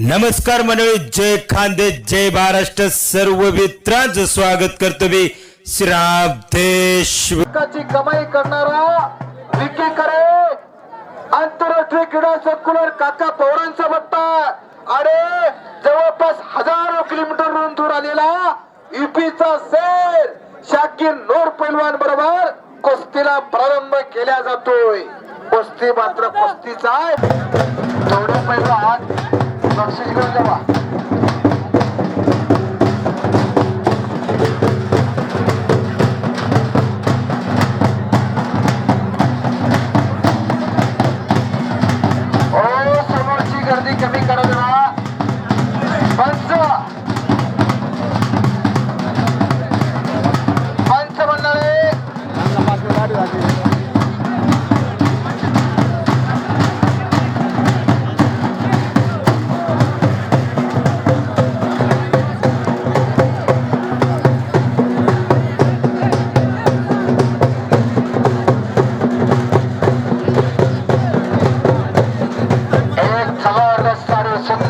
नमस्कार मंडळी जय खांदे जय महाराष्ट्र सर्व मित्रांचं स्वागत करतो मी श्रावदेश लाखाची कमाई करणारा विकी करे आंतरराष्ट्रीय क्रीडा सर्क्युलर काका पवारांचा बट्टा आणि जवळपास हजारो किलोमीटर दूर आलेला युपीचा सेर शाकीर नोर पैलवान बरोबर कुस्तीला प्रारंभ केला जातोय. कुस्ती मात्र कुस्तीचा आहे. थोडे पैलवान 到十几 bisa.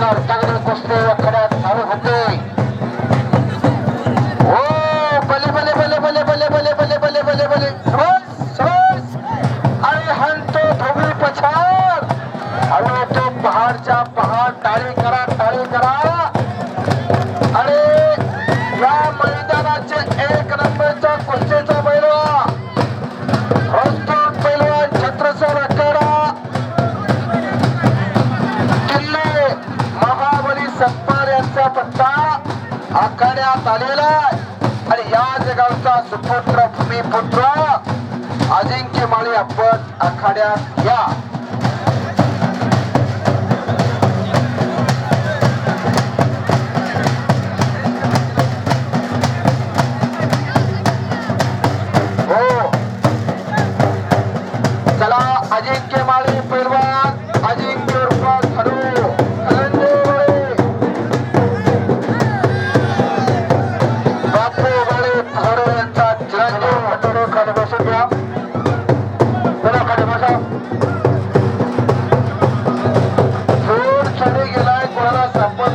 আপনার টাকার কষ্ট আপনারা ভালো হতে आलेला आहे आणि या जगाचा सुपुत्र भूमिपुत्र अजिंक्य माळी आपण आखाड्यात या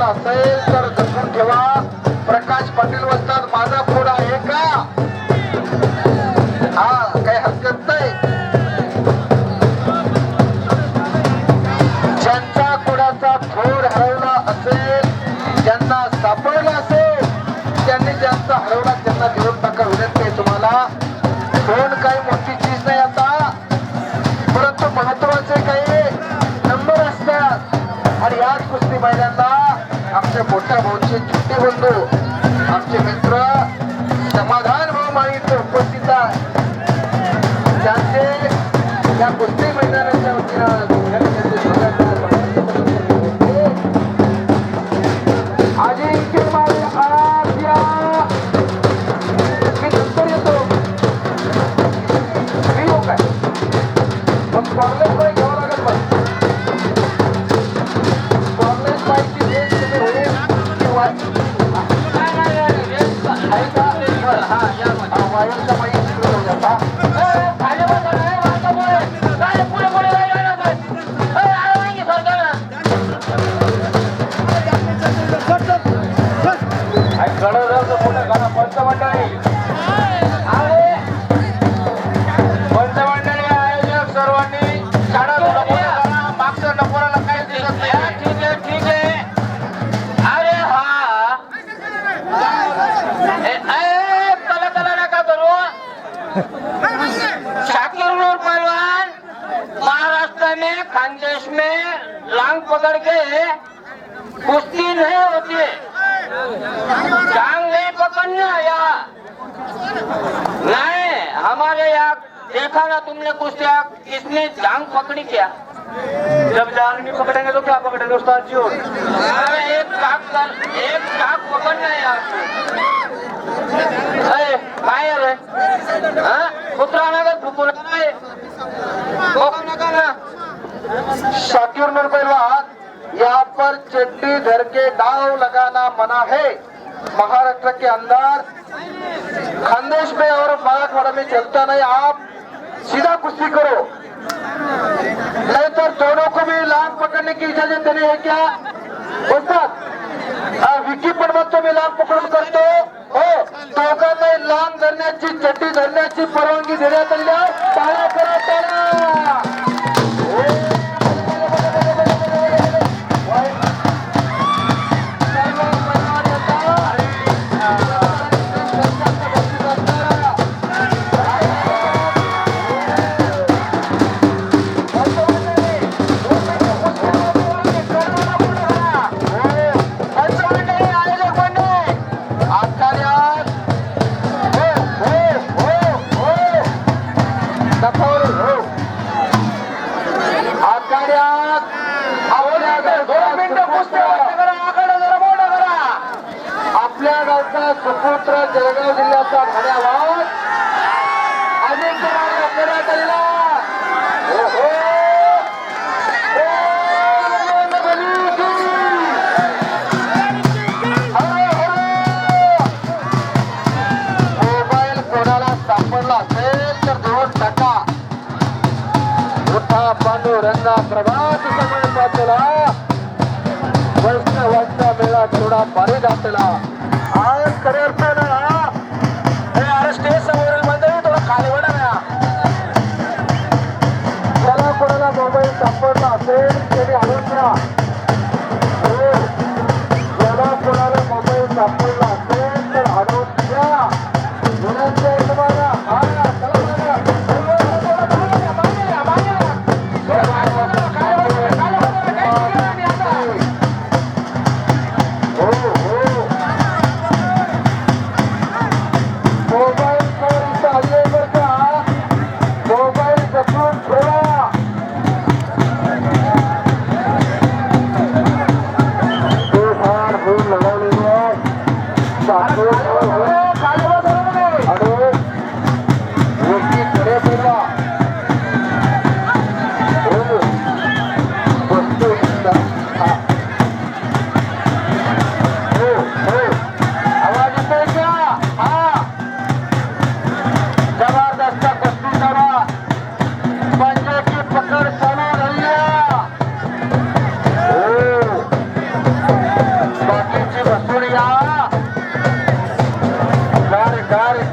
असेल तर जपून ठेवा. प्रकाश पाटील वस्तात माझा फोन आहे का? हा काही हरकत नाही. ज्यांचा कुणाचा थोड हरवला असेल ज्यांना सापडला असेल त्यांनी ज्यांचा हरवला त्यांना देऊन टाका विनंती आहे तुम्हाला. फोन काही मोठी चीज नाही आता परंतु महत्त्वाचे काही नंबर असतात. आणि याच कुस्ती महिलांना आमचे मोठ्या भाऊचे छोटे बंधू आमचे मित्र समाधान भाऊ माळी उपस्थित आहे. त्यांचे या कुस्ती मैदानाच्या वतीनं खानदेश में लांग पकड़ के कुश्ती नहीं होती। है टांग नहीं पकड़ना यहाँ नहीं हमारे यहाँ देखा ना तुमने कुश्तिया किसने जांग पकड़ी क्या? जब जान नहीं पकड़ेंगे तो क्या पकड़ेंगे उस्ताद जी और? अरे एक काक कर एक काक पकड़ना है यार अरे काय रे हाँ? कुत्रा नगर कोकण नगर। शाकिर नूर पहलवान यहाँ पर चड्डी धर के दाव लगाना मना है। महाराष्ट्र के अंदर खानदेश में और मराठवाड़ा में चलता नहीं। आप सीधा कुश्ती करो। नहीं तो दोनों को भी लाभ पकड़ने की इजाजत देनी है क्या? उस्ताद विकी पडवत तुम्ही लाभ पकडून करतो हो? हो दोघांना लांब धरण्याची चड्डी धरण्याची परवानगी देण्यात आली आहे मेळा केला वैष्णवांचा मेळा थोडा भारी दाखला आज खऱ्या अर्थानं हे अरे स्टेज समोर मंडळी थोडा खाली वडा त्याला कोणाला मोबाईल सापडला असेल तरी आणून द्या कोणाला मोबाईल सापडला காரு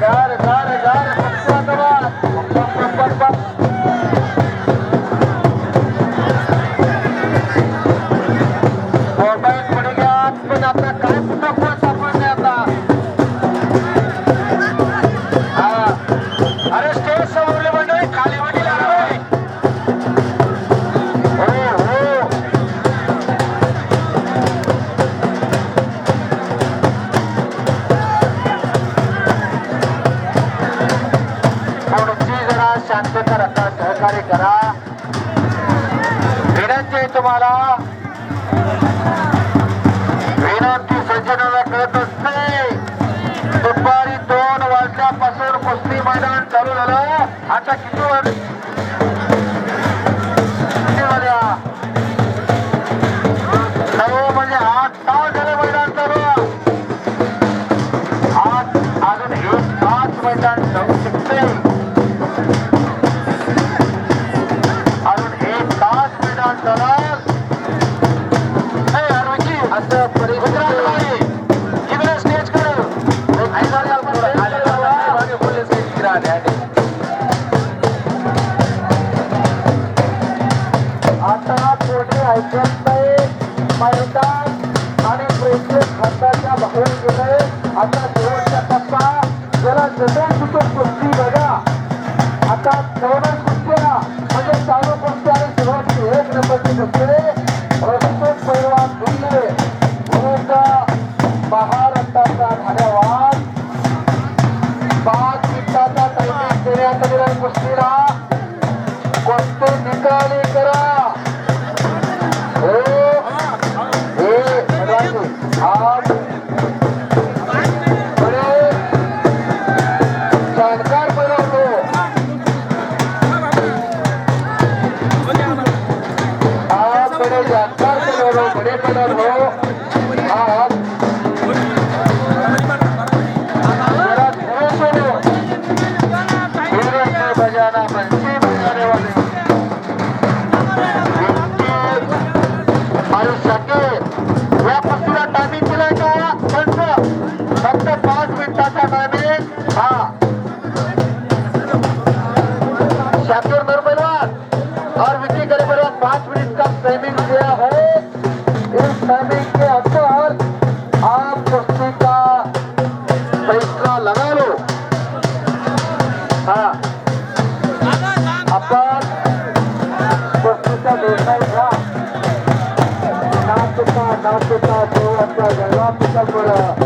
पासून कुस्ती मैदान चालू झालं. आता किती वर म्हणजे मैदान चालू. आठ अजून एक मैदान शकते अजून एक तास मैदान चालू. असं परिघ i Tabitha. 하나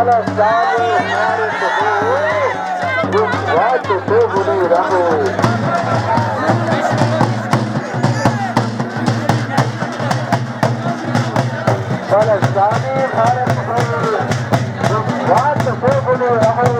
Bala sabe nada de tudo. O quarto povo do Irã. Palestine, Palestine, the quarto povo do Irã.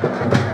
Thank you.